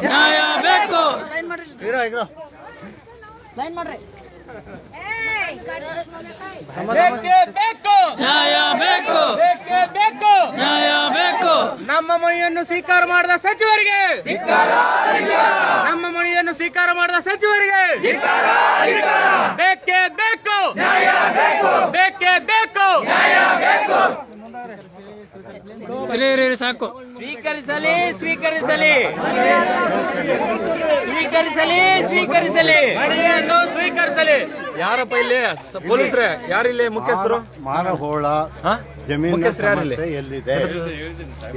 ನ್ಯಾಯ ಬೇಕು. ಬೇಕೇ ಬೇಕು. ನ್ಯಾಯ ಬೇಕು. ಬೇಕೇ ಬೇಕು. ನ್ಯಾಯ ಬೇಕು. ನಮ್ಮ ಮಣಿಯನ್ನು ಸ್ವೀಕಾರ ಮಾಡಿದ ಸಚಿವರಿಗೆ. ನಮ್ಮ ಮಣಿಯನ್ನು ಸ್ವೀಕಾರ ಮಾಡಿದ ಸಚಿವರಿಗೆ. ಬೇಕೇ ಬೇಕು. ಬೇಕೇ. ಬೇಕು. ಸಾಕು. ಸ್ವೀಕರಿಸಲಿ ಸ್ವೀಕರಿಸಲಿ. ಸ್ವೀಕರಿಸಲಿ ಸ್ವೀಕರಿಸಲಿ. ಸ್ವೀಕರಿಸಲಿ. ಯಾರಪ್ಪ ಇಲ್ಲಿ? ಪೊಲೀಸ್ರೆ ಯಾರಿಲ್ಲಿ ಮುಖ್ಯಸ್ಥರು? ಮಾರಹೋಳ? ಜಮೀನು ಮುಖ್ಯಸ್ಥರು ಯಾರಿಲ್ಲಿ? ಎಲ್ಲಿದೆ?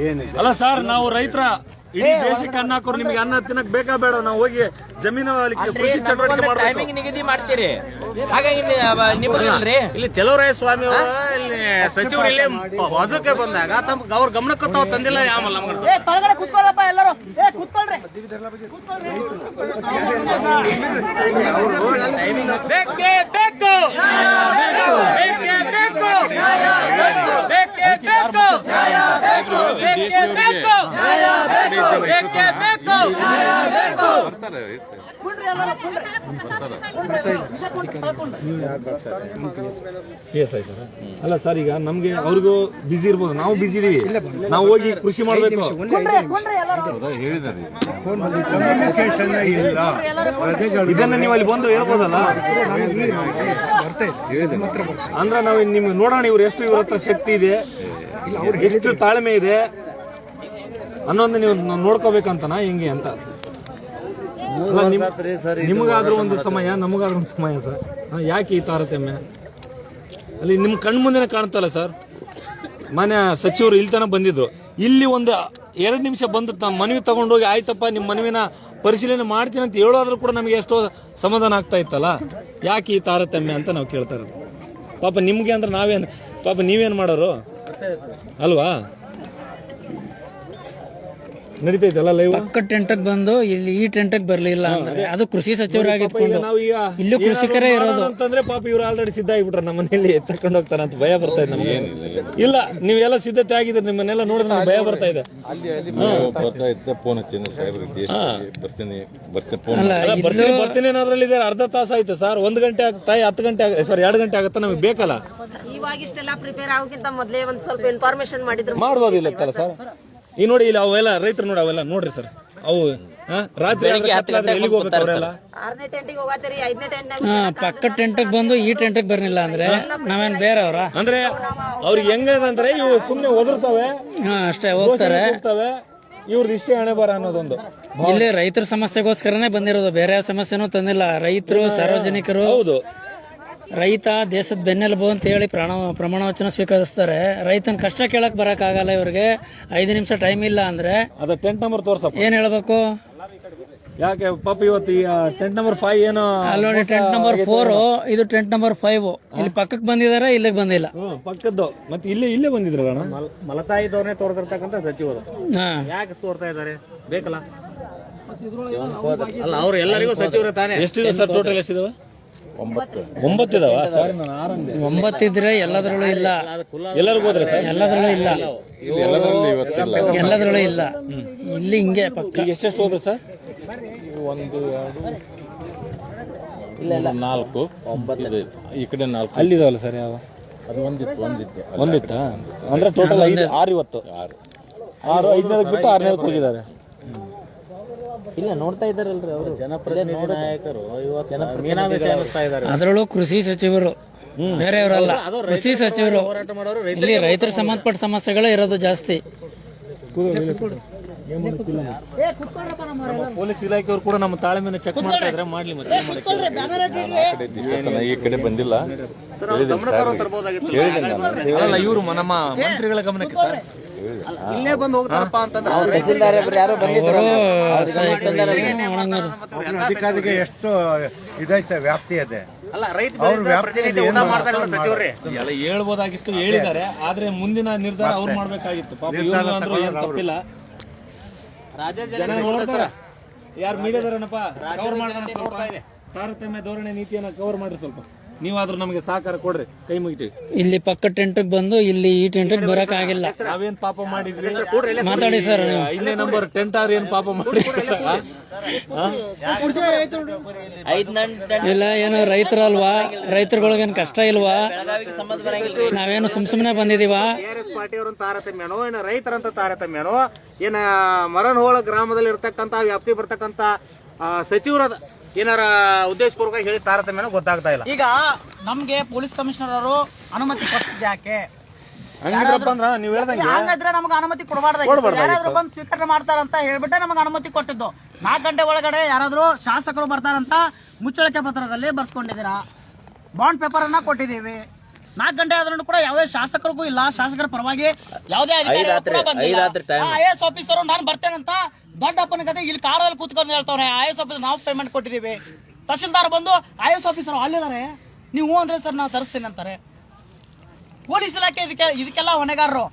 ಏನಿದೆ? ಅಲ್ಲ ಸರ್ ನಾವು ರೈತರ ಇಡೀ ದೇಶಕ್ಕೆ ಅನ್ನ ಹಾಕೋರು ನಿಮ್ಗೆ ಅನ್ನ ತಿನ್ನಕ್ ಬೇಕಾ ಬೇಡ ನಾವು ಹೋಗಿ ಜಮೀನು ಕೃಷಿ ಚಟುವಟಿಕೆ ಮಾಡ್ಬೇಕು. ಟೈಮಿಂಗ್ ನಿಗದಿ ಮಾಡ್ತೀರಿ. ಹಾಗಾಗಿ ಇಲ್ಲಿ ಚಲುವರಾಯ ಸ್ವಾಮಿ ಅವರು ಇಲ್ಲಿ ಸಚಿವರು ಇಲ್ಲಿ ಅದಕ್ಕೆ ಬಂದಾಗ ತಮ್ಮ ಅವ್ರ ಗಮನಕ್ಕೆ ತಾವು ತಂದಿಲ್ಲ ನಮ್ಗೆ ಬೇಕೇ ಬೇಕು ಬೇಕೇ ಬೇಕು ಬೇಕೇ ಬೇಕು ಬೇಕೇ ಬೇಕು ಬೇಕೇ ಬೇಕು. ಕೇಸ್ ಆಯ್ತಾ? ಅಲ್ಲ ಸರ್ ಈಗ ನಮ್ಗೆ ಅವ್ರಿಗೂ ಬಿಸಿ ಇರ್ಬೋದು. ನಾವು ಬಿಸಿ ಇದೀವಿ. ನಾವು ಹೋಗಿ ಕೃಷಿ ಮಾಡ್ಬೇಕು. ಇದನ್ನ ನೀವು ಅಲ್ಲಿ ಬಂದು ಹೇಳ್ಬೋದಲ್ಲ? ಅಂದ್ರೆ ನಾವು ನಿಮ್ಗೆ ನೋಡೋಣ ಇವ್ರು ಎಷ್ಟು ಇವ್ರ ಹತ್ರ ಶಕ್ತಿ ಇದೆ ಎಷ್ಟು ತಾಳ್ಮೆ ಇದೆ. ಅನ್ನೋದನ್ನ ನೀವು ನೋಡ್ಕೋಬೇಕಂತನಾ? ಹೆಂಗೆ ಅಂತ? ನಿಮಗಾದ್ರೂ ಒಂದು ಸಮಯ ನಮಗಾದ್ರೂ ಒಂದು ಸಮಯ ಸರ್. ಯಾಕೆ ಈ ತಾರತಮ್ಯ? ಅಲ್ಲಿ ನಿಮ್ ಕಣ್ ಮುಂದೆನೇ ಕಾಣ್ತಲ್ಲ ಸರ್. ಮನೆ ಸಚಿವರು ಇಲ್ಲಿ ತನಕ ಬಂದಿದ್ರು. ಇಲ್ಲಿ ಒಂದು ಎರಡು ನಿಮಿಷ ಬಂದು ತಮ್ಮ ಮನವಿ ತಗೊಂಡೋಗಿ ಆಯ್ತಪ್ಪ ನಿಮ್ಮ ಮನವಿನ ಪರಿಶೀಲನೆ ಮಾಡ್ತೀನಿ ಅಂತ ಹೇಳೋದ್ರೂ ಕೂಡ ನಮಗೆ ಎಷ್ಟೋ ಸಮಾಧಾನ ಆಗ್ತಾ ಇತ್ತಲ್ಲ? ಯಾಕೆ ಈ ತಾರತಮ್ಯ ಅಂತ ನಾವು ಕೇಳ್ತಾ ಇರೋದು? ಪಾಪ ನಿಮ್ಗೆ ಅಂದ್ರೆ ನಾವೇನು ಪಾಪ ನೀವೇನು ಮಾಡೋರು? ಅಲ್ವಾ? ನಡೀತೈತಲ್ಲ ಲೈವ್ ಪಕ್ಕ ಟೆಂಟಕ್ ಬಂದು ಇಲ್ಲಿ ಈ ಟೆಂಟಕ್ ಬರ್ಲಿಲ್ಲ ಅಂದ್ರೆ ಅದು. ಕೃಷಿ ಸಚಿವರಾಗಿದ್ಕೊಂಡು ನಾವು ಈಗ ಇಲ್ಲೂ ಕೃಷಿಕರೇ ಇರೋದು. ಅಂತಂದ್ರೆ ಪಾಪ ಇವ್ರು ಆಲ್ರೆಡಿ ಸಿದ್ಧ ಆಗಿಬಿಟ್ರ ನಮ್ಮ ಮನೆಯಲ್ಲಿ ತಕೊಂಡು ಹೋಗ್ತಾರ ಅಂತ ಭಯ ಬರ್ತಾ ಇದೆ ನಮ್ಗೆ. ಇಲ್ಲ ನೀವೆಲ್ಲ ಸಿದ್ಧತೆ ಆಗಿದ್ರೆ ನಿಮ್ಮನ್ನೆಲ್ಲ ನೋಡಿದ್ರೆ ನಮ್ಗೆ ಭಯ ಬರ್ತಾ ಇದೆ. ಬರ್ತಾ ಇದ್ದ ಫೋನ್ ಹಚ್ಚಿನ ಬರ್ತೀನಿ ಬರ್ತೀನಿ ಫೋನ್ ಬರ್ತೀನಿ ಬರ್ತೀನಿ ಅನ್ನೋದ್ರಲ್ಲಿ ಇದೆ ಅರ್ಧ ತಾಸು ಆಯ್ತು ಸರ್ ಒಂದ್ ಗಂಟೆ ಆಗ್ತಾ ಹತ್ತು ಗಂಟೆ ಸರ್ ಎರಡು ಗಂಟೆ ಆಗುತ್ತಾ ನಮಗೆ ಬೇಕಲ್ಲ? ಇವಾಗ ಇಷ್ಟೆಲ್ಲ ಪ್ರಿಪೇರ್ ಆಗೋಕ್ಕಿಂತ ಮೊದಲೇ ಒಂದ್ ಸ್ವಲ್ಪ ಇನ್ಫಾರ್ಮೇಶನ್ ಮಾಡಿದ್ರು. ಮಾಡ್ಬೋದಿಲ್ಲ ಇಲ್ಲ ಸರ್ ಈ ನೋಡಿ ಇಲ್ಲಿ ಅವೆಲ್ಲ ರೈತರು ನೋಡಿ ಅವೆಲ್ಲ ನೋಡ್ರಿ ಸರ್. ಅವು ಹಾ, ರಾತ್ರಿ ಎಲ್ಲಿಗೆ ಟೆಂಟಿಗೆ ಹಾ ಪಕ್ಕ ಟೆಂಟಕ್ ಬಂದು ಈ ಟೆಂಟಕ್ ಬರ್ಲಿಲ್ಲ ಅಂದ್ರೆ ನಾವೇನ್ ಬೇರೆಯವ್ರ? ಅಂದ್ರೆ ಅವ್ರಿಗೆ ಹೆಂಗಂದ್ರೆ ಇವು ಸುಮ್ನೆ ಒದರ್ತವೆ ಹಾ ಅಷ್ಟೇ ಹೋಗ್ತಾರೆ. ಇವ್ರದ್ದು ಇಷ್ಟೇ ಹಣೆ ಬರ ಅನ್ನೋದೊಂದು. ಇಲ್ಲಿ ರೈತರ ಸಮಸ್ಯೆಗೋಸ್ಕರನೇ ಬಂದಿರೋದು ಬೇರೆ ಯಾವ ಸಮಸ್ಯೆನೂ ತಂದಿಲ್ಲ. ರೈತರು ಸಾರ್ವಜನಿಕರು ಹೌದು. ರೈತ ದೇಶದ ಬೆನ್ನೆಲುಬು ಅಂತ ಹೇಳಿ ಪ್ರಾಣ ಪ್ರಮಾಣ ವಚನ ಸ್ವೀಕರಿಸ್ತಾರೆ. ರೈತನ ಕಷ್ಟ ಕೇಳಕ್ ಬರಕ್ ಆಗಲ್ಲ ಇವ್ರಿಗೆ. ಐದು ನಿಮಿಷ ಟೈಮ್ ಇಲ್ಲ ಅಂದ್ರೆ ಅದ ಟೆಂಟ್ ನಂಬರ್ ತೋರ್ಸಪ್ಪ. ಏನ್ ಹೇಳ್ಬೇಕು? ಯಾಕೆ ಪಾಪ ಇವತ್ತು ಟೆಂಟ್ ನಂಬರ್ ಫೈವ್ ಏನು ಅಲ್ಲೋಡಿ ನೋಡಿ ಟೆಂಟ್ ನಂಬರ್ ಫೋರ್ ಇದು ಟೆಂಟ್ ನಂಬರ್ ಫೈವ್ ಇಲ್ಲಿ ಪಕ್ಕಕ್ಕೆ ಬಂದಿದ್ದಾರೆ ಇಲ್ಲಿಗೆ ಬಂದಿಲ್ಲ. ಪಕ್ಕದ್ದು. ಮತ್ತೆ ಇಲ್ಲೇ ಇಲ್ಲೇ ಬಂದಿದ್ರಲ್ಲ ಮಲತಾಯಿ ಧೋರಣೆ ತೋರ್ದಿರ್ತಕ್ಕಂಥ ಸಚಿವರು. ಹಾ. ಯಾಕೆ ತೋರ್ತಾ ಇದ್ದಾರೆ? ಬೇಕಲ್ಲ? ಅಲ್ಲ ಅವ್ರು ಎಲ್ಲರಿಗೂ ಸಚಿವರು ತಾನೇ. ಎಷ್ಟಿದೆ ಸರ್ ಟೋಟಲ್ ಎಷ್ಟಿದಾವೆ? ಒಂಬತ್ತು. ಇದಾವ ಸರ್. ಒಂಬತ್ತಿದ್ರೆ ಎಲ್ಲದರಲ್ಲೂ ಇಲ್ಲ. ಎಲ್ಲರಿಗೂ ಹೋದ್ರೆ ಸರ್? ಎಲ್ಲದರಲ್ಲೂ ಇಲ್ಲ. ಎಲ್ಲದರಲ್ಲಿ ಇವತ್ತಿಲ್ಲ ಎಲ್ಲದರಲ್ಲೂ ಇಲ್ಲ. ಇಲ್ಲಿ ಹಿಂಗೆ ಪಕ್ಕ. ಎಷ್ಟೆಷ್ಟು ಹೋದ್ರೆ ಸರ್? ಒಂದು ಎರಡು ನಾಲ್ಕು. ಒಂಬತ್ತು. ಈ ಕಡೆ ನಾಲ್ಕು. ಅಲ್ಲಿದಾವಲ್ಲ ಸರ್ ಯಾವ? ಅದು ಒಂದಿತ್ತು ಒಂದಿತ್ತು. ಒಂದಿತ್ತಾ? ಅಂದ್ರೆ ಟೋಟಲ್ ಐದು ಆರು ಇವತ್ತು. ಆರು. ಆರು ಐದನೇದಕ್ಕೆ ಬಿಟ್ಟು ಆರನೇದಕ್ಕೆ ಹೋಗಿದ್ದಾರೆ. ಇಲ್ಲ ನೋಡ್ತಾ ಇದ್ದಾರಲ್ರಿ ಅವರು. ಜನಪ್ರತಿನಿಧಿ ನಾಯಕರು ಇವತ್ತು ಮೀನಾಭಿಷ ಅನ್ನಿಸ್ತಾ ಇದ್ದಾರೆ. ಅದರಲ್ಲೂ ಕೃಷಿ ಸಚಿವರು ಬೇರೆಯವರಲ್ಲ. ಕೃಷಿ ಸಚಿವರು. ಇಲ್ಲಿ ರೈತರ ಸಂಬಂಧಪಟ್ಟ ಸಮಸ್ಯೆಗಳೇ ಇರೋದು ಜಾಸ್ತಿ. ಪೊಲೀಸ್ ಇಲಾಖೆಯವರು ಕೂಡ ನಮ್ಮ ತಾಳ್ಮೆಯನ್ನು ಚೆಕ್ ಮಾಡ್ತಾ ಇದ್ರೆ. ಮಾಡ್ಲಿ ಮತ್ತೆ ಈ ಕಡೆ ಬಂದಿಲ್ಲ. ಅಲ್ಲ ಇವರು ನಮ್ಮ ಮಂತ್ರಿಗಳ ಗಮನಕ್ಕೆ ಸರ್. ಇಲ್ಲೇ ಬಂದು ಹೋಗ್ತಾರಪ್ಪ ಅಂತಂದ್ರೆ ಅಧಿಕಾರಿಗೆ ಎಷ್ಟು ಇದೈತೆ ವ್ಯಾಪ್ತಿ ಇದೆ. ಅಲ್ಲ ರೈತ ಎಲ್ಲ ಹೇಳ್ಬೋದಾಗಿತ್ತು ಹೇಳಿದ್ದಾರೆ. ಆದ್ರೆ ಮುಂದಿನ ನಿರ್ಧಾರ ಅವ್ರು ಮಾಡ್ಬೇಕಾಗಿತ್ತು. ಪಾಪ ಇವ್ರು ಅಂದ್ರು ಏನ್ ತಪ್ಪಿಲ್ಲ. ಯಾರು ಮೀಡಿಯಾದವರನಪ್ಪ ಕವರ್ ಸ್ವಲ್ಪ ತಾರತಮ್ಯ ಧೋರಣೆ ನೀತಿಯನ್ನ ಕವರ್ ಮಾಡ್ರಿ ಸ್ವಲ್ಪ. ನೀವಾದ್ರೂ ನಮಗೆ ಸಹಕಾರ ಕೊಡ್ರಿ. ಕೈ ಮುಗಿತೀವಿ. ಇಲ್ಲಿ ಪಕ್ಕ ಟೆಂಟ್ಗೆ ಬಂದು ಇಲ್ಲಿ ಈ ಟೆಂಟ್ಗೆ ಬರಕ್ ಆಗಿಲ್ಲ ನಾವೇನ್ ಪಾಪ ಮಾಡಿದ್ವಿ? ಮಾತಾಡಿ ಸರ್ ಇಲ್ಲೇ ಐದನೇ ನಂಬರ್ ಟೆಂಟ್ ಆರ್ ಏನ್ ಪಾಪ ಮಾಡಿ ಇಲ್ಲ ಏನು ರೈತರಲ್ವಾ? ರೈತರುಗಳಿಗೇನು ಕಷ್ಟ ಇಲ್ವಾ? ನಾವೇನು ಸುಮ್ ಸುಮ್ನೆ ಬಂದಿದೀವಾ? ತಾರತಮ್ಯನೋ ಏನ ರೈತರಂತ ತಾರತಮ್ಯನೋ ಏನ ಮರನಹೋಳ ಗ್ರಾಮದಲ್ಲಿ ಇರ್ತಕ್ಕಂತ ವ್ಯಾಪ್ತಿ ಬರ್ತಕ್ಕಂತ ಸಚಿವರದ ಸಚಿವರ ಏನಾರ ಉದ್ದೇಶಪೂರ್ವಕ ಹೇಳಿ ತಾರತಮ್ಯನೂ ಗೊತ್ತಾಗ್ತಾ ಇಲ್ಲ. ಈಗ ನಮ್ಗೆ ಪೊಲೀಸ್ ಕಮಿಷನರ್ ಅವರು ಅನುಮತಿ ಕೊಟ್ಟಿದ್ದು ಯಾಕೆ? ಹಂಗಿದ್ರಪ್ಪ ಅಂದ್ರ ನೀವ್ ಹೇಳ್ದಂಗೆ? ಹಂಗಾದ್ರೆ ನಮ್ಗೆ ಅನುಮತಿ ಕೊಡಬಾರ್ದಾಗಿತ್ತು. ಯಾರಾದ್ರೂ ಬಂದು ಸ್ವೀಕರಣೆ ಮಾಡ್ತಾರಂತ ಹೇಳ್ಬಿಟ್ಟೆ ನಮಗೆ ಅನುಮತಿ ಕೊಟ್ಟಿದ್ದು. ನಾಲ್ಕು ಗಂಟೆ ಒಳಗಡೆ ಯಾರಾದ್ರೂ ಶಾಸಕರು ಬರ್ತಾರಂತ ಮುಚ್ಚಳಿಕೆ ಪತ್ರದಲ್ಲಿ ಬರ್ಸ್ಕೊಂಡಿದ್ದೀರಾ? ಬಾಂಡ್ ಪೇಪರ್ ಅನ್ನ ಕೊಟ್ಟಿದೀವಿ ನಾಲ್ಕು ಗಂಟೆ ಆದ್ರೂ ಕೂಡ ಯಾವುದೇ ಶಾಸಕರಿಗೂ ಇಲ್ಲ. ಶಾಸಕರ ಪರವಾಗಿ ಯಾವುದೇ ಐ ಎಸ್ ಆಫೀಸರ್ ನಾನು ಬರ್ತೇನಂತ ದೊಡ್ಡಪ್ಪನ ಕತೆ ಇಲ್ಲಿ ಕಾರಲ್ಲಿ ಕೂತ್ಕೊಂಡು ಹೇಳ್ತಾವ್ರೆ ಐ ಎಸ್ ಆಫೀಸ್ ನಾವು ಪೇಮೆಂಟ್ ಕೊಟ್ಟಿದ್ದೀವಿ. ತಹಶೀಲ್ದಾರ್ ಬಂದು ಐ ಎಸ್ ಆಫೀಸರ್ ಅಲ್ಲಿದ್ದಾರೆ. ನೀವು ಅಂದ್ರೆ ಸರ್ ನಾವು ತರಿಸ್ತೀನಿ ಅಂತಾರೆ. ಪೊಲೀಸ್ ಇಲಾಖೆ ಇದಕ್ಕೆ ಇದಕ್ಕೆಲ್ಲ ಹೊಣೆಗಾರರು.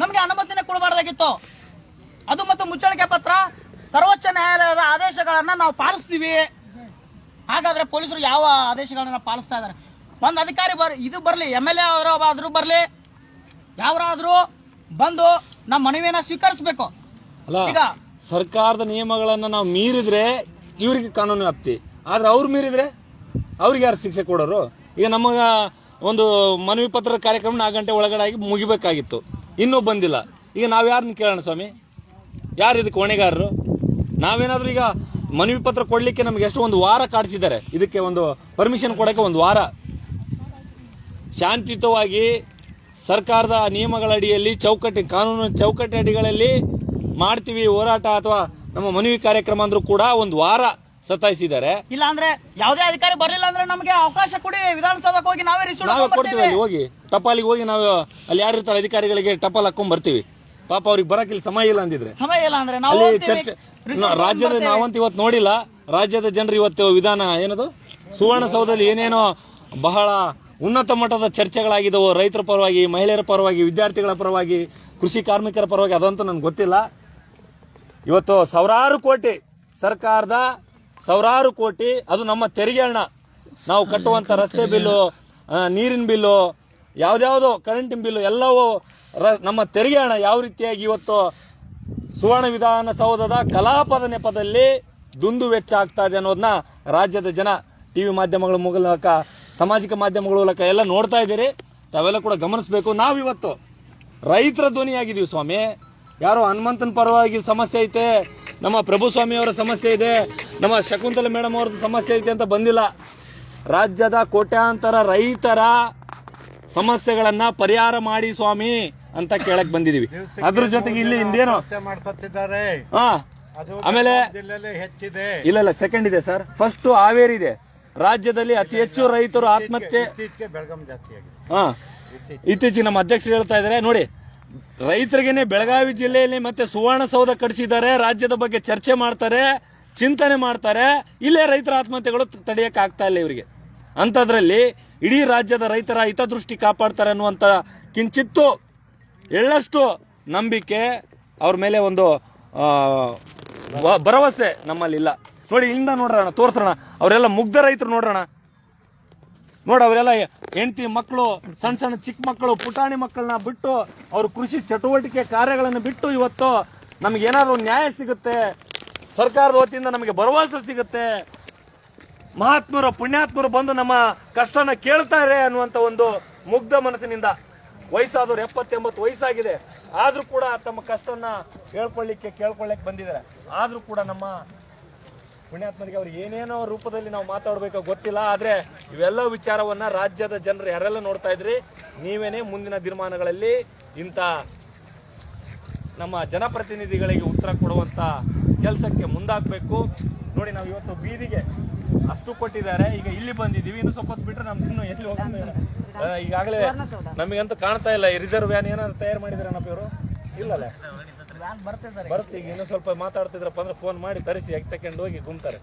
ನಮ್ಗೆ ಅನುಮತಿನೇ ಕೊಡಬಾರ್ದಾಗಿತ್ತು. ಅದು ಮತ್ತು ಮುಚ್ಚಳಿಕೆ ಪತ್ರ, ಸರ್ವೋಚ್ಚ ನ್ಯಾಯಾಲಯದ ಆದೇಶಗಳನ್ನ ನಾವು ಪಾಲಿಸ್ತೀವಿ. ಹಾಗಾದ್ರೆ ಪೊಲೀಸರು ಯಾವ ಆದೇಶಗಳನ್ನ ಪಾಲಿಸ್ತಾ ಇದ್ದಾರೆ? ಒಂದು ಅಧಿಕಾರಿ ಬರ್, ಇದು ಬರಲಿ ಎಂ ಎಲ್ ಎ ಆದ್ರೂ ಬರಲಿ, ಯಾವ್ರಾದ್ರೂ ಬಂದು ನಮ್ಮ ಮನವಿಯನ್ನ ಸ್ವೀಕರಿಸಬೇಕು. ಅಲ್ಲ ಈಗ ಸರ್ಕಾರದ ನಿಯಮಗಳನ್ನ ನಾವು ಮೀರಿದ್ರೆ ಇವ್ರಿಗೆ ಕಾನೂನು ವ್ಯಾಪ್ತಿ. ಆದ್ರೆ ಅವ್ರು ಮೀರಿದ್ರೆ ಅವ್ರಿಗೆ ಯಾರು ಶಿಕ್ಷೆ ಕೊಡೋರು? ಈಗ ನಮಗ ಒಂದು ಮನವಿ ಪತ್ರದ ಕಾರ್ಯಕ್ರಮ ನಾಲ್ಕು ಗಂಟೆ ಒಳಗಡೆ ಆಗಿ ಮುಗಿಬೇಕಾಗಿತ್ತು. ಇನ್ನೂ ಬಂದಿಲ್ಲ. ಈಗ ನಾವು ಯಾರನ್ನ ಕೇಳೋಣ ಸ್ವಾಮಿ? ಯಾರು ಇದಕ್ಕೆ ಹೊಣೆಗಾರರು? ನಾವೇನಾದ್ರೂ ಈಗ ಮನವಿ ಪತ್ರ ಕೊಡ್ಲಿಕ್ಕೆ ನಮ್ಗೆ ಎಷ್ಟು ಒಂದು ವಾರ ಕಾಡಿಸಿದ್ದಾರೆ. ಇದಕ್ಕೆ ಒಂದು ಪರ್ಮಿಷನ್ ಕೊಡಕ್ಕೆ ಒಂದು ವಾರ. ಶಾಂತಿಯುತವಾಗಿ ಸರ್ಕಾರದ ನಿಯಮಗಳ ಅಡಿಯಲ್ಲಿ ಚೌಕಟ್ಟು ಕಾನೂನು ಚೌಕಟ್ಟು ಅಡಿಗಳಲ್ಲಿ ಮಾಡ್ತೀವಿ ಹೋರಾಟ ಅಥವಾ ನಮ್ಮ ಮನವಿ ಕಾರ್ಯಕ್ರಮ ಅಂದ್ರೂ ಕೂಡ ಒಂದು ವಾರ ಸತಾಯಿಸಿದ್ದಾರೆ. ಇಲ್ಲ ಅಂದ್ರೆ ಯಾವುದೇ ಅಧಿಕಾರಿ ಬರಲಿಲ್ಲ ಅಂದ್ರೆ ನಮಗೆ ಅವಕಾಶ ಕೊಡಿ ವಿಧಾನಸೌಧಕ್ಕೆ ಹೋಗಿ ನಾವೇ ರಿಸೀವ್ ನಾವೇ ಕೊಡ್ತೀವಿ ಅಲ್ಲಿ ಹೋಗಿ. ಟಪಾಲಿಗೆ ಹೋಗಿ ನಾವು ಅಲ್ಲಿ ಯಾರು ಇರ್ತಾರೆ ಅಧಿಕಾರಿಗಳಿಗೆ ಟಪಾಲ್ ಹಾಕೊಂಡ್ ಬರ್ತೀವಿ. ಪಾಪ ಅವ್ರಿಗೆ ಬರಕ್ಕೆ ಇಲ್ಲಿ ಸಮಯ ಇಲ್ಲ ಅಂದಿದ್ರೆ. ಸಮಯ ಇಲ್ಲ ಅಂದ್ರೆ ನಾವು ಅಲ್ಲಿ ಹೋಗ್ತೀವಿ, ಚರ್ಚೆ ನಾ- ರಾಜ್ಯದ ನಾವಂತ ಇವತ್ತು ನೋಡಿಲ್ಲ. ರಾಜ್ಯದ ಜನರು ಇವತ್ತು ವಿಧಾನ ಏನದು? ಸುವರ್ಣಸೌಧದಲ್ಲಿ ಏನೇನೋ ಬಹಳ ಉನ್ನತ ಮಟ್ಟದ ಚರ್ಚೆಗಳಾಗಿದ್ದವು. ರೈತರ ಪರವಾಗಿ ಮಹಿಳೆಯರ ಪರವಾಗಿ ವಿದ್ಯಾರ್ಥಿಗಳ ಪರವಾಗಿ ಕೃಷಿ ಕಾರ್ಮಿಕರ ಪರವಾಗಿ ಅದಂತೂ ನನ್ಗೆ ಗೊತ್ತಿಲ್ಲ. ಇವತ್ತು ಸಾವಿರಾರು ಕೋಟಿ ಸರ್ಕಾರದ ಸಾವಿರಾರು ಕೋಟಿ, ಅದು ನಮ್ಮ ತೆರಿಗೆ ಹಣ. ನಾವು ಕಟ್ಟುವಂತ ರಸ್ತೆ ಬಿಲ್ಲು ನೀರಿನ ಬಿಲ್ಲು, ಯಾವುದ್ಯಾವುದೋ ಕರೆಂಟಿನ ಬಿಲ್ಲು, ಎಲ್ಲವೂ ರ- ನಮ್ಮ ತೆರಿಗೆ ಹಣ ಯಾವ ರೀತಿಯಾಗಿ ಇವತ್ತು ಸುವರ್ಣ ವಿಧಾನಸೌಧದ ಕಲಾಪದ ನೆಪದಲ್ಲಿ ದುಂದು ವೆಚ್ಚ ಆಗ್ತಾ ಇದೆ ಅನ್ನೋದನ್ನ ರಾಜ್ಯದ ಜನ ಟಿವಿ ಮಾಧ್ಯಮಗಳ ಮೂಲಕ ಸಾಮಾಜಿಕ ಮಾಧ್ಯಮಗಳ ಮೂಲಕ ಎಲ್ಲ ನೋಡ್ತಾ ಇದ್ದೀರಿ. ತಾವೆಲ್ಲ ಕೂಡ ಗಮನಿಸಬೇಕು. ನಾವಿವತ್ತು ರೈತರ ಧ್ವನಿಯಾಗಿದ್ದೀವಿ ಸ್ವಾಮಿ. ಯಾರೋ ಹನುಮಂತನ ಪರವಾಗಿ ಸಮಸ್ಯೆ ಐತೆ ನಮ್ಮ ಪ್ರಭು ಸ್ವಾಮಿ ಅವರ ಸಮಸ್ಯೆ ಇದೆ ನಮ್ಮ ಶಕುಂತಲ ಮೇಡಮ್ ಅವ್ರದ್ದು ಸಮಸ್ಯೆ ಐತೆ ಅಂತ ಬಂದಿಲ್ಲ. ರಾಜ್ಯದ ಕೋಟ್ಯಾಂತರ ರೈತರ ಸಮಸ್ಯೆಗಳನ್ನ ಪರಿಹಾರ ಮಾಡಿ ಸ್ವಾಮಿ ಅಂತ ಕೇಳಕ್ ಬಂದಿದೀವಿ. ಅದ್ರ ಜೊತೆಗೆ ಇಲ್ಲಿ ಹಿಂದೇನು? ಆಮೇಲೆ ಹೆಚ್ಚಿದೆ. ಇಲ್ಲ ಇಲ್ಲ ಸೆಕೆಂಡ್ ಇದೆ ಸರ್. ಫಸ್ಟ್ ಹಾವೇರಿ ಇದೆ. ರಾಜ್ಯದಲ್ಲಿ ಅತಿ ಹೆಚ್ಚು ರೈತರು ಆತ್ಮಹತ್ಯೆ ಇತ್ತೀಚೆಗೆ ನಮ್ಮ ಅಧ್ಯಕ್ಷರು ಹೇಳ್ತಾ ಇದ್ದಾರೆ ನೋಡಿ. ರೈತರಿಗೇನೆ ಬೆಳಗಾವಿ ಜಿಲ್ಲೆಯಲ್ಲಿ ಮತ್ತೆ ಸುವರ್ಣಸೌಧ ಕಟ್ಟಿಸಿದ್ದಾರೆ ರಾಜ್ಯದ ಬಗ್ಗೆ ಚರ್ಚೆ ಮಾಡ್ತಾರೆ, ಚಿಂತನೆ ಮಾಡ್ತಾರೆ. ಇಲ್ಲೇ ರೈತರ ಆತ್ಮಹತ್ಯೆಗಳು ತಡೆಯಕ್ಕೆ ಆಗ್ತಾ ಇಲ್ಲ ಇವರಿಗೆ. ಅಂಥದ್ರಲ್ಲಿ ಇಡೀ ರಾಜ್ಯದ ರೈತರ ಹಿತದೃಷ್ಟಿ ಕಾಪಾಡ್ತಾರೆ ಅನ್ನುವಂತ ಕಿಂಚಿತ್ತು ಎಳ್ಳಷ್ಟು ನಂಬಿಕೆ ಅವ್ರ ಮೇಲೆ ಒಂದು ಭರವಸೆ ನಮ್ಮಲ್ಲಿ ಇಲ್ಲ ನೋಡಿ, ಇಲ್ಲಿಂದ ನೋಡ್ರಣ, ತೋರ್ಸೋಣ. ಅವರೆಲ್ಲ ಮುಗ್ಧ ರೈತರು ನೋಡ್ರಣ. ನೋಡ ಅವರೆಲ್ಲ ಹೆಂಡತಿ ಮಕ್ಕಳು ಸಣ್ಣ ಸಣ್ಣ ಚಿಕ್ಕ ಮಕ್ಕಳು ಪುಟಾಣಿ ಮಕ್ಕಳನ್ನ ಬಿಟ್ಟು ಅವ್ರ ಕೃಷಿ ಚಟುವಟಿಕೆ ಕಾರ್ಯಗಳನ್ನು ಬಿಟ್ಟು ಇವತ್ತು ನಮ್ಗೆ ಏನಾದ್ರು ನ್ಯಾಯ ಸಿಗುತ್ತೆ, ಸರ್ಕಾರದ ವತಿಯಿಂದ ನಮಗೆ ಭರವಸೆ ಸಿಗುತ್ತೆ, ಮಹಾತ್ಮರು, ಪುಣ್ಯಾತ್ಮರು ಬಂದು ನಮ್ಮ ಕಷ್ಟನ ಕೇಳ್ತಾರೆ ಅನ್ನುವಂತ ಒಂದು ಮುಗ್ಧ ಮನಸ್ಸಿನಿಂದ ವಯಸ್ಸಾದವ್ರು ಎಪ್ಪತ್ತೆಂಬತ್ತು ವಯಸ್ಸಾಗಿದೆ. ಆದ್ರೂ ಕೂಡ ತಮ್ಮ ಕಷ್ಟನ ಕೇಳ್ಕೊಳ್ಳಿಕ್ಕೆ ಕೇಳ್ಕೊಳ್ಳಿಕ್ಕೆ ಬಂದಿದ್ದಾರೆ. ಆದ್ರೂ ಕೂಡ ನಮ್ಮ ಪುಣ್ಯಾತ್ಮರಿಗೆ ಅವ್ರು ಏನೇನೋ ರೂಪದಲ್ಲಿ ನಾವು ಮಾತಾಡಬೇಕೋ ಗೊತ್ತಿಲ್ಲ ಆದ್ರೆ ಇವೆಲ್ಲ ವಿಚಾರವನ್ನ ರಾಜ್ಯದ ಜನರು ಯಾರೆಲ್ಲ ನೋಡ್ತಾ ಇದ್ರಿ ನೀವೇನೇ ಮುಂದಿನ ತೀರ್ಮಾನಗಳಲ್ಲಿ ಇಂಥ ನಮ್ಮ ಜನಪ್ರತಿನಿಧಿಗಳಿಗೆ ಉತ್ತರ ಕೊಡುವಂತ ಕೆಲಸಕ್ಕೆ ಮುಂದಾಗಬೇಕು. ನೋಡಿ ನಾವು ಇವತ್ತು ಬೀದಿಗೆ ಅಷ್ಟು ಕೊಟ್ಟಿದ್ದಾರೆ. ಈಗ ಇಲ್ಲಿ ಬಂದಿದ್ದೀವಿ. ಇನ್ನು ಸ್ವಲ್ಪ ಹೊತ್ತು ಬಿಟ್ರೆ ಇನ್ನೂ ಇನ್ನು ಎಲ್ಲಿ ಹೋಗೋದು ಈಗಾಗಲೇ ನಮಗಂತೂ ಕಾಣ್ತಾ ಇಲ್ಲ. ಈ ರಿಸರ್ವ್ ವ್ಯಾನ್ ಏನಾದ್ರು ತಯಾರು ಮಾಡಿದ್ದಾರೆ ನಮ್ಮ ಇವರು? ಇಲ್ಲಲ್ಲ ಬರುತ್ತೆ ಸರ್ ಬರ್ತೀನಿ ಈಗ ಇನ್ನೂ ಸ್ವಲ್ಪ ಮಾತಾಡ್ತಿದ್ರಪ್ಪ ಅಂದ್ರೆ ಫೋನ್ ಮಾಡಿ ತರಿಸಿ ಎಗ್ ತಕೊಂಡು ಹೋಗಿ ಗುಮ್ತಾರೆ?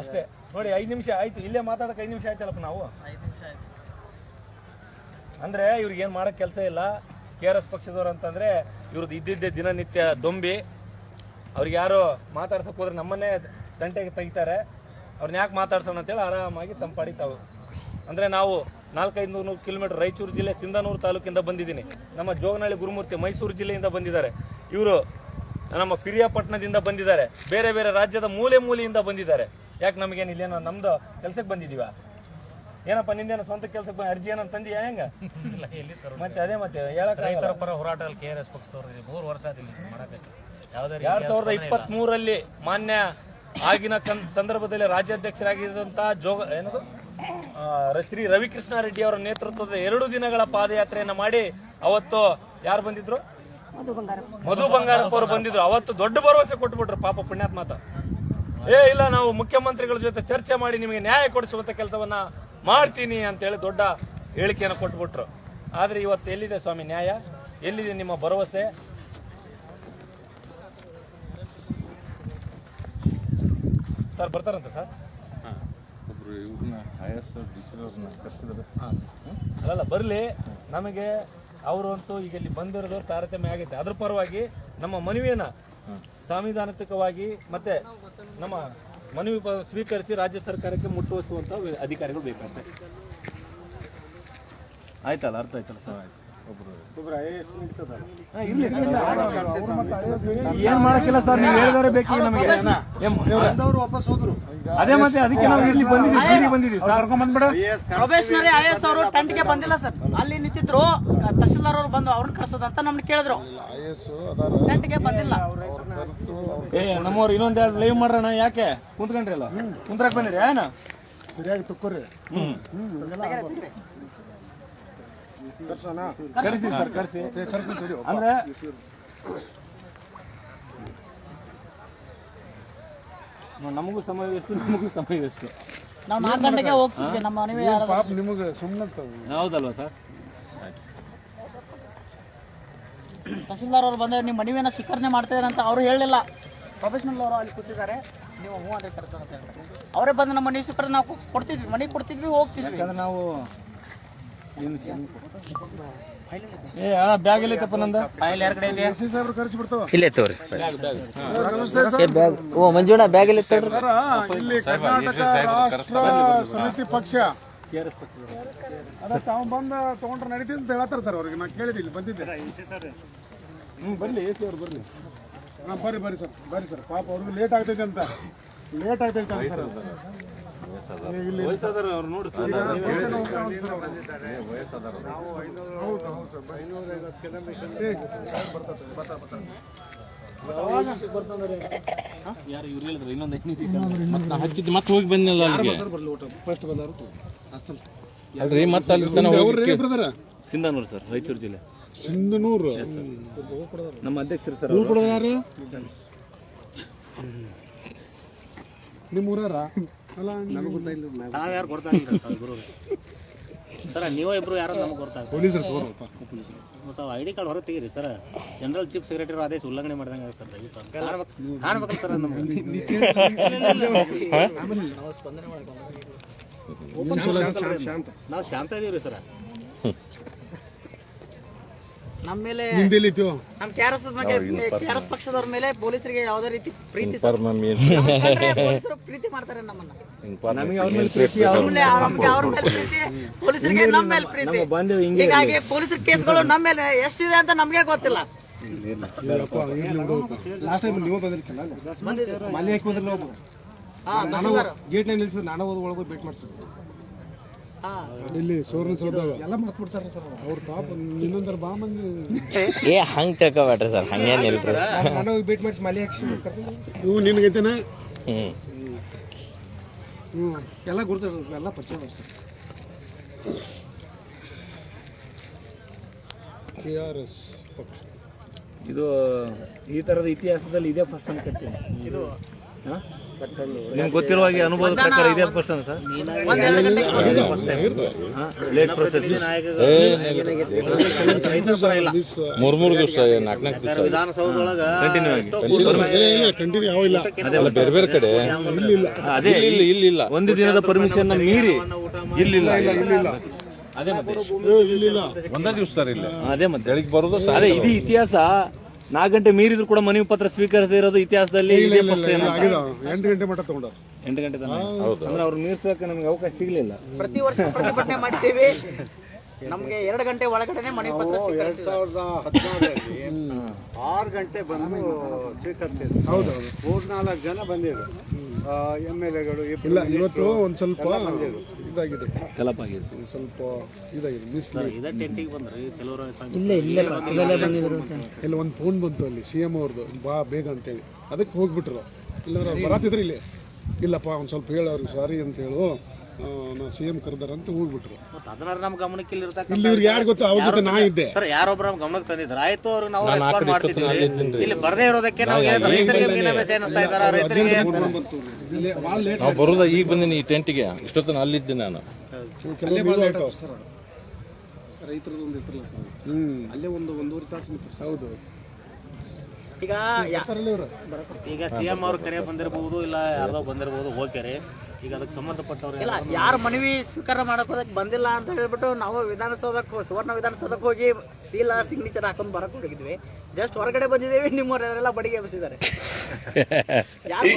ಅಷ್ಟೇ. ನೋಡಿ ಐದು ನಿಮಿಷ ಆಯ್ತು. ಇಲ್ಲೇ ಮಾತಾಡಕ್ ಐದು ನಿಮಿಷ ಆಯ್ತಲ್ಲಪ್ಪ ನಾವು? ಅಂದ್ರೆ ಇವ್ರಿಗೆ ಏನ್ ಮಾಡಕ್ ಕೆಲಸ ಇಲ್ಲ. ಕೆ ಆರ್ ಎಸ್ ಪಕ್ಷದವ್ರು ಅಂತಂದ್ರೆ ಇವ್ರದ್ದು ಇದ್ದಿದ್ದೆ ದಿನನಿತ್ಯ ದೊಂಬಿ. ಅವ್ರಿಗೆ ಯಾರು ಮಾತಾಡ್ಸಕ್ ಹೋದ್ರೆ ನಮ್ಮನ್ನೇ ತಂಟೆಗೆ ತೆಗಿತಾರೆ. ಅವ್ರನ್ನ ಯಾಕೆ ಮಾತಾಡ್ಸೋಣ ಅಂತೇಳಿ ಆರಾಮಾಗಿ ತಂಪಾಡಿ ತಾವು ಅಂದ್ರೆ ನಾವು ನಾಲ್ಕೈದು ನೂರು ಕಿಲೋಮೀಟರ್ ರಾಯಚೂರು ಜಿಲ್ಲೆ ಸಿಂಧನೂರು ತಾಲೂಕಿಂದ ಬಂದಿದ್ದೀನಿ. ನಮ್ಮ ಜೋಗನಹಳ್ಳಿ ಗುರುಮೂರ್ತಿ ಮೈಸೂರು ಜಿಲ್ಲೆಯಿಂದ ಬಂದಿದ್ದಾರೆ. ಇವರು ನಮ್ಮ ಪಿರಿಯಾಪಟ್ಟಣದಿಂದ ಬಂದಿದ್ದಾರೆ. ಬೇರೆ ಬೇರೆ ರಾಜ್ಯದ ಮೂಲೆ ಮೂಲೆಯಿಂದ ಬಂದಿದ್ದಾರೆ. ಯಾಕೆ ನಮಗೇನು ಇಲ್ಲೇನೋ ನಮ್ದು ಕೆಲಸಕ್ಕೆ ಬಂದಿದೀವ ಏನಪ್ಪ ನಿಂದೇನೋ ಸ್ವಂತ ಕೆಲಸಕ್ಕೆ ಬಂದ ಅರ್ಜಿ ಏನೋ ತಂದಿಯಾ ಹೆಂಗ? ಮತ್ತೆ ಅದೇ ಮತ್ತೆ ಹೇಳಕ್ ಪರ ಹೋರಾಟದಲ್ಲಿ ಕೆ ಆರ್ ಎಸ್ ಮೂರು ವರ್ಷ ಆದಿಲ್ಲ ಯಾವುದೇ ಎರಡ್ ಸಾವಿರದ ಇಪ್ಪತ್ತ್ ಮೂರಲ್ಲಿ ಮಾನ್ಯ ಆಗಿನ ಸಂದರ್ಭದಲ್ಲಿ ರಾಜ್ಯಾಧ್ಯಕ್ಷರಾಗಿದ್ದಂತಹ ಜೋಗ ಏನದು? ಶ್ರೀ ರವಿಕೃಷ್ಣ ರೆಡ್ಡಿ ಅವರ ನೇತೃತ್ವದ ಎರಡು ದಿನಗಳ ಪಾದಯಾತ್ರೆಯನ್ನ ಮಾಡಿ ಅವತ್ತು ಯಾರು ಬಂದಿದ್ರು? ಮಧು ಬಂಗಾರಪ್ಪ. ಅವರು ಬಂದಿದ್ರು. ಅವತ್ತು ದೊಡ್ಡ ಭರವಸೆ ಕೊಟ್ಬಿಟ್ರು ಪಾಪ ಪುಣ್ಯಾತ್ಮಾತ ಏ ಇಲ್ಲ ನಾವು ಮುಖ್ಯಮಂತ್ರಿಗಳ ಜೊತೆ ಚರ್ಚೆ ಮಾಡಿ ನಿಮಗೆ ನ್ಯಾಯ ಕೊಡಿಸುವಂತ ಕೆಲಸವನ್ನ ಮಾಡ್ತೀನಿ ಅಂತ ಹೇಳಿ ದೊಡ್ಡ ಹೇಳಿಕೆಯನ್ನು ಕೊಟ್ಬಿಟ್ರು. ಆದ್ರೆ ಇವತ್ತು ಎಲ್ಲಿದೆ ಸ್ವಾಮಿ ನ್ಯಾಯ? ಎಲ್ಲಿದೆ ನಿಮ್ಮ ಭರವಸೆ? ಸರ್ ಬರ್ತಾರಂತ ಸರ್? ಒಬ್ರು ಇವ್ರನ್ನ ಐ ಎಸ್ ಟೀಚರ್ನ ಕರ್ಸಿದ್ರೆ ಅಲ್ಲಲ್ಲ ಬರಲಿ. ನಮಗೆ ಅವರು ಅಂತೂ ಈಗ ಇಲ್ಲಿ ಬಂದಿರೋದು ತಾರತಮ್ಯ ಆಗೈತೆ ಅದ್ರ ಪರವಾಗಿ ನಮ್ಮ ಮನವಿಯನ್ನ ಸಾಂವಿಧಾನಿಕವಾಗಿ ಮತ್ತೆ ನಮ್ಮ ಮನವಿ ಸ್ವೀಕರಿಸಿ ರಾಜ್ಯ ಸರ್ಕಾರಕ್ಕೆ ಮುಟ್ಟುವಸುವಂತ ಅಧಿಕಾರಿಗಳು ಬೇಕಂತೆ ಆಯ್ತಲ್ಲ ಅರ್ಥ ಆಯ್ತಲ್ಲ ಸರ್. ಸರ್. ಏನ್ ಮಾಡಕ್ಕಿಲ್ಲ ಸರ್ ನೀವು ಹೇಳಿದವರೇ ಬೇಕು ನಮಗೆ. ವಾಪಸ್ ಹೋದ್ರು. ಅದೇ ಮತ್ತೆ ಅದಕ್ಕೆ ನಾವು ಇಲ್ಲಿ ಬಂದಿದ್ದೀವಿ ಬಂದಿದ್ದೀವಿ. ಸರ್. ಬಂದ್ಬಿಡ. ಪ್ರೊಬೇಷನರಿ ಐ ಎಸ್ ಅವರು ಟೆಂಟ್ಗೆ ಬಂದಿಲ್ಲ ಸರ್. ಅಲ್ಲಿ ನಿಂತಿದ್ರು ತಹಶೀಲ್ದಾರ್ ಅವರು ಬಂದು ಅವ್ರನ್ನ ಅಂತ ನಮ್ಗೆ ಕೇಳಿದ್ರು. ಟೆಂಟ್ಗೆ ಬಂದಿಲ್ಲ. ಏ ನಮ್ಮವ್ರು ಇನ್ನೊಂದೆರಡು ಲೈವ್ ಮಾಡ್ರಣ ಯಾಕೆ? ಕುಂತ್ಕೊಂಡ್ರಿ ಅಲ್ಲ? ಕುಂತ್ರಕ್ ಬಂದಿರಿ ಏನ? ಸರಿಯಾಗಿ ತುಕ್ಕೋರಿ. ಹ್ಮ್. ಕರೆಸಿ ಸರ್ ಕರೆಸಿ. ಅಂದ್ರೆ ನಮಗೂ ಸಮಯ ಎಷ್ಟು ನಮಗೂ ಸಮಯ ಎಷ್ಟು ನಾವು ನಾಲ್ಕು ಗಂಟೆಗೆ ಹೋಗ್ತಿದ್ವಿ ನಮ್ಮ ಮನವಿ ಯಾರಾದ್ರೂ ಪಾಪ ನಿಮಗೆ ಸುಮ್ಮನೆ ಹೌದಲ್ವಾ ಸರ್? ತಹಸೀಲ್ದಾರ್ ಅವರು ಬಂದ್ರೆ ನಿಮ್ಮ ಮನವಿಯನ್ನ ಸ್ವೀಕರಣೆ ಮಾಡ್ತಿದ್ದಾರೆ ಅಂತ ಅವರು ಹೇಳಲಿಲ್ಲ. ಪ್ರೊಫೆಷನಲ್ ಅವರು ಅಲ್ಲಿ ಕೂತಿದ್ದಾರೆ. ನೀವು ಹ್ಞೂ ಅಂತ ಹೇಳ್ತಾರೆ. ಅವರೇ ಬಂದು ನಮ್ಮ ಮನವಿ ಸ್ವೀಕರಣೆ ನಾವು ಕೊಡ್ತಿದ್ವಿ ಮನೆಗೆ ಕೊಡ್ತಿದ್ವಿ ಹೋಗ್ತಿದ್ವಿ. ಯಾಕಂದ್ರೆ ನಾವು ಏ ಅಣ್ಣ ಬ್ಯಾಗ್ ಎಲ್ಲೈತಪ್ಪ ನಂದ? ಫೈಲ್ ಯಾರ ಕಡೆ ಇದೆ? ಸಾಹೇಬ್ರು ಖರ್ಚು ಬಿಡ್ತಾವ. ಇಲ್ಲೇ ತೋರಿ ಓ ಮಂಜುಣ್ಣ ಬ್ಯಾಗ್ ಇಲ್ಲಿ ಸರ್ ಇಲ್ಲಿ ಕರ್ನಾಟಕ ರಾಷ್ಟ್ರ ಸಮಿತಿ ಪಕ್ಷ. ಅದ ತಾವು ಬಂದ ತಗೊಂಡ್ರೆ ನಡೀತಿ ಅಂತ ಹೇಳತ್ತಾರ ಸರ್ ಅವ್ರಿಗೆ. ನಾ ಕೇಳಿದೆ ಇಲ್ಲಿ ಬಂದಿದ್ದೆ. ಹ್ಮ್ ಬರ್ಲಿ ಎ ಸಿ ಅವ್ರು ಬರ್ಲಿ. ಹಾ ಬರ್ರಿ ಬರ್ರಿ ಸರ್. ಬರ್ರಿ ಸರ್. ಪಾಪ ಅವ್ರಿಗೆ ಲೇಟ್ ಆಗ್ತೈತೆ ಅಂತ. ಲೇಟ್ ಆಗ್ತೈತೆ ಅಂತ ಸರ್. ಯಾರು ಇವ್ರು ಹೇಳಿದ್ರು ಇನ್ನೊಂದು ಮತ್ತೆ ಹಚ್ಚಿದ್ದು ಮತ್ತೆ ಹೋಗಿ ಬಂದಿಲ್ಲ ಅಲ್ಲಿಗೆ ಫಸ್ಟ್ ಅಲ್ರಿ ಮತ್ತೆ ಅಲ್ಲಿ ತನ ಹೋಗಿ ಬ್ರದರ್ ಸಿಂಧಾನೂರು ಸರ್ ರಾಯಚೂರು ಜಿಲ್ಲೆ ಸಿಂಧನೂರು ನಮ್ಮ ಅಧ್ಯಕ್ಷರು ಸರ್ ಯಾರು ನಿಮ್ಮ ಊರಾರ ನಾವ್ ಯಾರು ಕೊಡ್ತಾ ಸರ್ ಗುರು ಸರ್ ನೀವು ಇಬ್ರು ಯಾರು ನಮಗೆ ಕೊಡ್ತಾ ಪೊಲೀಸರು ಐ ಡಿ ಕಾರ್ಡ್ ಹೊರಗೆ ತೆಗೀರಿ ಸರ್ ಜನರಲ್ ಚೀಫ್ ಸೆಕ್ರೆಟರಿ ಆದೇಶ ಉಲ್ಲಂಘನೆ ಮಾಡ್ದಂಗೆ ಸರ್ ದಯವಿಟ್ಟು ಕಾಣ್ಬೇಕಲ್ಲ ಸರ್ ನಮ್ಗೆ ನಾವು ಶಾಂತ ಇದೀವಿ ಸರ್ ನಮ್ಮ ಮೇಲೆ ನಿಂದೆಲ್ಲಿತ್ತು ನಮ್ಮ ಬಗ್ಗೆ ಪಕ್ಷದವ್ರ ಮೇಲೆ ಪೊಲೀಸರಿಗೆ ಯಾವುದೇ ರೀತಿ ಪ್ರೀತಿ ಪೊಲೀಸರು ಪ್ರೀತಿ ಮಾಡ್ತಾರೆ ನಮ್ಮನ್ನ. ನಮ್ಗೆ ಅವ್ರ ಮೇಲೆ ಅವ್ರ ಮೇಲೆ ಪ್ರೀತಿ ಪೊಲೀಸರಿಗೆ ನಮ್ಮ ಮೇಲೆ ಪ್ರೀತಿ. ಹೀಗಾಗಿ ಪೊಲೀಸರ ಕೇಸ್ಗಳು ನಮ್ಮ ಮೇಲೆ ಎಷ್ಟಿದೆ ಅಂತ ನಮ್ಗೆ ಗೊತ್ತಿಲ್ಲ. ಲಾಸ್ಟ್ ಟೈಮ್ ನೀವು ಮನೆ ಹಾಕಿ. ಗೇಟ್ ನಾನು ಒಳಗೆ ಭೇಟಿ ಮಾಡ್ಸಿ ಹಾ. ಇಲ್ಲಿ ಸೋರ್ನ ಸೋರ್ದಾಗ ಎಲ್ಲ ಮಾಡ್ಬಿಡ್ತಾರೆ ಸರ್ ಅವ್ರ. ಪಾಪ ಇನ್ನೊಂದರ ಬಾ ಮಂದಿ ಏ ಹಂಗ್ ತಿಳ್ಕೊಬೇಡ್ರಿ ಸರ್ ಹಂಗೇನಿಲ್ರಿ ನಾನು ಬೀಟ್ ಭೇಟಿ ಮಾಡಿಸಿ ಮಲೆ ಹಾಕಿ ಇವು ನಿನ್ಗೈತೇನ ಹ್ಮ್. ಹ್ಞೂ ಎಲ್ಲ ಗುರುತ ಎಲ್ಲ ಪರಿಚಯ ಸರ್. ಕೆ ಆರ್ ಎಸ್ ಇದು ಈ ತರದ ಇತಿಹಾಸದಲ್ಲಿ ಇದೇ ಫಸ್ಟ್ ಅಂತ ಕಟ್ತೀನಿ ಇದು ನಿಮ್ಗೆ ಗೊತ್ತಿರುವ ಹಾಗೆ ಅನುಭವದ ಪ್ರಕಾರ ಇದೇ ಫಸ್ಟ್ ಸರ್? ಲೇಟ್ ಪ್ರೊಸೆಸ್ ಮೂರ್ ಮೂರ್ ದಿವಸ ನಾಲ್ಕು ನಾಲ್ಕು ದಿವಸ ಕಂಟಿನ್ಯೂ ಆಗಿ. ಕಂಟಿನ್ಯೂ ಯಾವ ಇಲ್ಲ. ಅಲ್ಲ ಬೇರೆ ಬೇರೆ ಕಡೆ. ಅದೇ ಇಲ್ಲ ಇಲ್ಲ ಇಲ್ಲ ಒಂದು ದಿನದ ಪರ್ಮಿಷನ್ ಮೀರಿ ಇಲ್ಲಿಲ್ಲ. ಅದೇ ಮತ್ತೆ. ಒಂದೇ ದಿವಸ ಸರ್ ಇಲ್ಲಿ ಅದೇ ಮತ್ತೆ. ಬೆಳಿಗ್ಗೆ ಬರೋದು ಅದೇ ಇದು ಇತಿಹಾಸ ನಾಲ್ಕು ಗಂಟೆ ಮೀರಿದ್ರು ಕೂಡ ಮನವಿ ಪತ್ರ ಸ್ವೀಕರಿಸದೇ ಇರೋದು ಇತಿಹಾಸದಲ್ಲಿ ಇದೇ ಏನಂತ? ಎಂಟು ಗಂಟೆ ಮಟ್ಟ ತಗೊಂಡಾರ ಎಂಟು ಗಂಟೆ ತನಕ? ಅಂದ್ರೆ ಅವ್ರು ಮೀರ್ಸಕ್ಕೆ ನಮ್ಗೆ ಅವಕಾಶ ಸಿಗ್ಲಿಲ್ಲ. ಪ್ರತಿ ವರ್ಷ ಪ್ರತಿಭಟನೆ ಮಾಡಿದ್ದೀವಿ ನಮ್ಗೆ ಎರಡು ಗಂಟೆ ಒಳಗಡೆನೆ ಮನವಿ ಪತ್ರ ಸ್ವೀಕರಿಸಿದ್ದಾರೆ. ಸಾವಿರದ ಹದಿನಾರರಲ್ಲಿ ಆರು ಗಂಟೆ ಬಂದು ಸ್ವೀಕರಿಸಿದ್ರು ಹೌದೌದು ಮೂರ್ನಾಲ್ಕು ಜನ ಬಂದಿದ್ರು. ಎಂ ಎಲ್ ಎಗಳು ಇಲ್ಲ ಇವತ್ತು ಒಂದ್ ಸ್ವಲ್ಪ ಇದಾಗಿದೆ. ಕಲಪ ಆಗಿದೆ. ಒಂದ್ ಸ್ವಲ್ಪ ಇದಾಗಿದೆ ಮಿಸ್ಲಿ ಇಲ್ಲೇ ಇಲ್ಲೇ ಒಂದು ಫೋನ್ ಬಂತು ಅಲ್ಲಿ ಸಿ ಎಂ ಅವ್ರದ್ದು ಬಾ ಬೇಗ ಅಂತೇಳಿ. ಅದಕ್ಕೆ ಹೋಗ್ಬಿಟ್ರು. ಇಲ್ಲಾರ ಅವ್ರು ಬರತ್ತಿದ್ರು ಇಲ್ಲಿ. ಇಲ್ಲಪ್ಪ ಒಂದು ಸ್ವಲ್ಪ ಹೇಳೋರು ಅವ್ರಿಗೆ ಸಾರಿ ಅಂತ ಹೇಳು. ಸಿ ಎಂ ಕರೆದಾರಂತ ಹೋಗ್ಬಿಟ್ರು. ಅದನ್ನ ನಮ್ಮ ಗಮನಕ್ಕೆ ಇಲ್ಲಿ ಇರ್ತಕ್ಕಂಥ ಇಲ್ಲಿ ಇವ್ರಿಗೆ ಯಾರು ಗೊತ್ತಾ? ಅವ್ರ ಜೊತೆ ನಾ ಇದ್ದೆ. ಸರ್ ಯಾರೊಬ್ರು ನಮ್ಮ ಗಮನಕ್ಕೆ ತಂದಿದ್ರು ಆಯ್ತು ಅವ್ರು ನಾವು ರೆಸ್ಪಾಂಡ್ ಕಡೆ ಮಾಡ್ತಿದ್ವಿ ಇಲ್ಲಿ ಬರದೇ ಇರೋದಕ್ಕೆ ನಾವು ಏನಾದ್ರು ರೈತರಿಗೆ ಮೀನಾಮೇಷ ಏನಿಸ್ತಾ ಇದಾರ ರೈತರಿಗೆ ನಾವು ಬರೋದ ಈಗ ಬಂದಿನಿ ಈ ಟೆಂಟ್ಗೆ. ಇಷ್ಟೊತ್ತು ಅಲ್ಲಿದ್ದೆ ನಾನು. ಹ್ಮ್. ಅಲ್ಲೇ ಒಂದು ಒಂದೂವರೆ ತಾಸು ಹೌದು. ಈಗ ಈಗ ಸಿಎಂ ಅವ್ರ ಕರೆ ಬಂದಿರಬಹುದು ಇಲ್ಲ ಯಾರ್ದೋ ಬಂದಿರಬಹುದು ಓಕೆ ರೀ ಈಗ ಅದಕ್ಕೆ ಸಂಬಂಧಪಟ್ಟವ್ರು ಇಲ್ಲ ಯಾರು ಮನವಿ ಸ್ವೀಕಾರ ಮಾಡಕ್ ಹೋದಕ್ ಬಂದಿಲ್ಲ ಅಂತ ಹೇಳ್ಬಿಟ್ಟು ನಾವು ವಿಧಾನಸೌಧಕ್ಕೆ ಸುವರ್ಣ ವಿಧಾನಸೌಧಕ್ಕೆ ಹೋಗಿ ಸೀಲ ಸಿಗ್ನೇಚರ್ ಹಾಕೊಂಡ್ ಬರಕ್ ಹೋಗಿದ್ವಿ. ಜಸ್ಟ್ ಹೊರಗಡೆ ಬಂದಿದ್ದೇವೆ ನಿಮ್ಮವರೆಲ್ಲ ಬಡಿಗೆ ಎಬ್ಸಿದ್ದಾರೆ ಯಾರು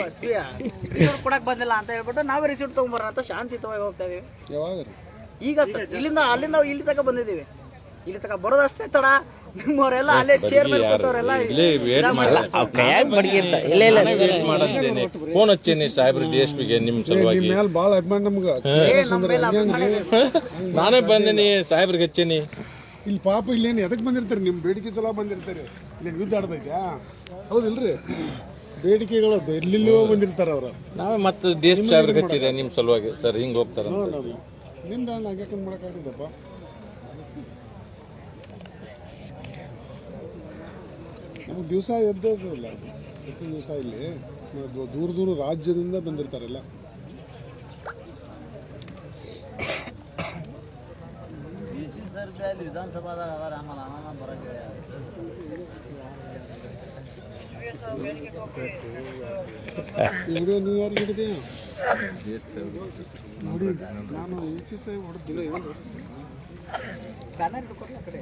ರಿಸೀಟ್ ಕೊಡಕ್ ಬಂದಿಲ್ಲ ಅಂತ ಹೇಳ್ಬಿಟ್ಟು ನಾವೇ ರಿಸೀಟ್ ತಗೊಂಬರೋಣ ಅಂತ ಶಾಂತಿಯುತವಾಗಿ ಹೋಗ್ತಾ ಇದೀವಿ. ಯಾವಾಗ ಈಗ ಸರ್ ಇಲ್ಲಿಂದ ಅಲ್ಲಿಂದ ಇಲ್ಲಿ ತನಕ ಬಂದಿದ್ದೀವಿ. ಇಲ್ಲಿ ತಕ ಬರೋದಷ್ಟೇ ತಡ. ನಿಮ್ಮವರೆಲ್ಲ ಅಲ್ಲೇ ಚೇರ್ ಮೇಲೆ ಕೂತವರೆಲ್ಲ ಇಲ್ಲೇ ವೇಟ್ ಮಾಡಲ್ಲ ಅವ್ ಕೈಯಾಗ ಬಡ್ಗಿ ಇಲ್ಲ ಇಲ್ಲ. ವೇಟ್ ಮಾಡಂತೇನೆ. ಫೋನ್ ಹಚ್ಚೇನಿ ಸಾಹೇಬ್ರ ಡಿ ಎಸ್ ಪಿಗೆ ನಿಮ್ ಸಲುವಾಗಿ. ನಿಮ್ಮ ಮೇಲೆ ಭಾಳ ಅಭಿಮಾನ ನಮ್ಗೆ ನಮ್ಮ. ನಾನೇ ಬಂದಿನಿ ಸಾಹೇಬ್ರಿಗೆ ಹಚ್ಚೇನಿ. ಇಲ್ಲಿ ಪಾಪ ಇಲ್ಲೇನು ಎದಕ್ ಬಂದಿರ್ತಾರೆ? ನಿಮ್ಮ ಬೇಡಿಕೆ ಚಲೋ ಬಂದಿರ್ತಾರೆ. ಇಲ್ಲಿ ಯುದ್ಧ ಆಡ್ದೈತ್ಯಾ ಹೌದಿಲ್ರಿ? ಬೇಡಿಕೆಗಳು ಎಲ್ಲಿಲ್ಲೋ ಬಂದಿರ್ತಾರ ಅವ್ರು. ನಾವೇ ಮತ್ತೆ ಡಿ ಎಸ್ ಪಿ ಸಾಹೇಬ್ರಿಗೆ ಹಚ್ಚಿದೆ ನಿಮ್ ಸಲುವಾಗಿ. ಸರ್ ಹಿಂಗ್ ಹೋಗ್ತಾರ ನಿಮ್ದು ನಂಗೆ ಯಾಕಂದ್ ಮಾಡಕ್ಕಾಗ್ತದಪ್ಪ ನಮ್ಗೆ ದಿವಸ ಇಲ್ಲ ಪ್ರತಿ ದಿವಸ ಇಲ್ಲಿ ದೂರ ದೂರ ರಾಜ್ಯದಿಂದ ಬಂದಿರ್ತಾರಲ್ಲ. ಈ ವಿಡಿಯೋ ನೀವು ಯಾರು ಹಿಡಿದೆ ನೋಡಿ ನಾನು ಎ ಸಿ ಹೊಡೆದಿಲ್ಲ ಬ್ಯಾನರ್ ಹಿಡ್ಕೊಡ್ಲ ಆ ಕಡೆ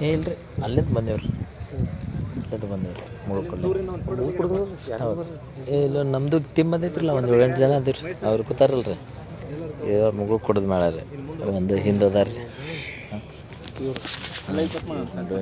ಏ ಇಲ್ರಿ ಅಲ್ಲಿಂದ ಬಂದೇವ್ರಿ. ಅಲ್ಲಿಂದ ಬಂದೇವ್ರಿ. ಏ, ಇಲ್ಲ, ನಮ್ದು ಟೀಮ್ ಬಂದೈತ್ರಲ್ಲ, ಒಂದು ಏಳೆಂಟು ಜನ ಅದಿರಿ. ಅವ್ರು ಕೂತಾರಲ್ರಿ. ಏ ಮುಗುಳ್ ಕೊಡೋದು ಮೇಳ ರೀ ಒಂದು ಹಿಂದೆ ಅದಾರ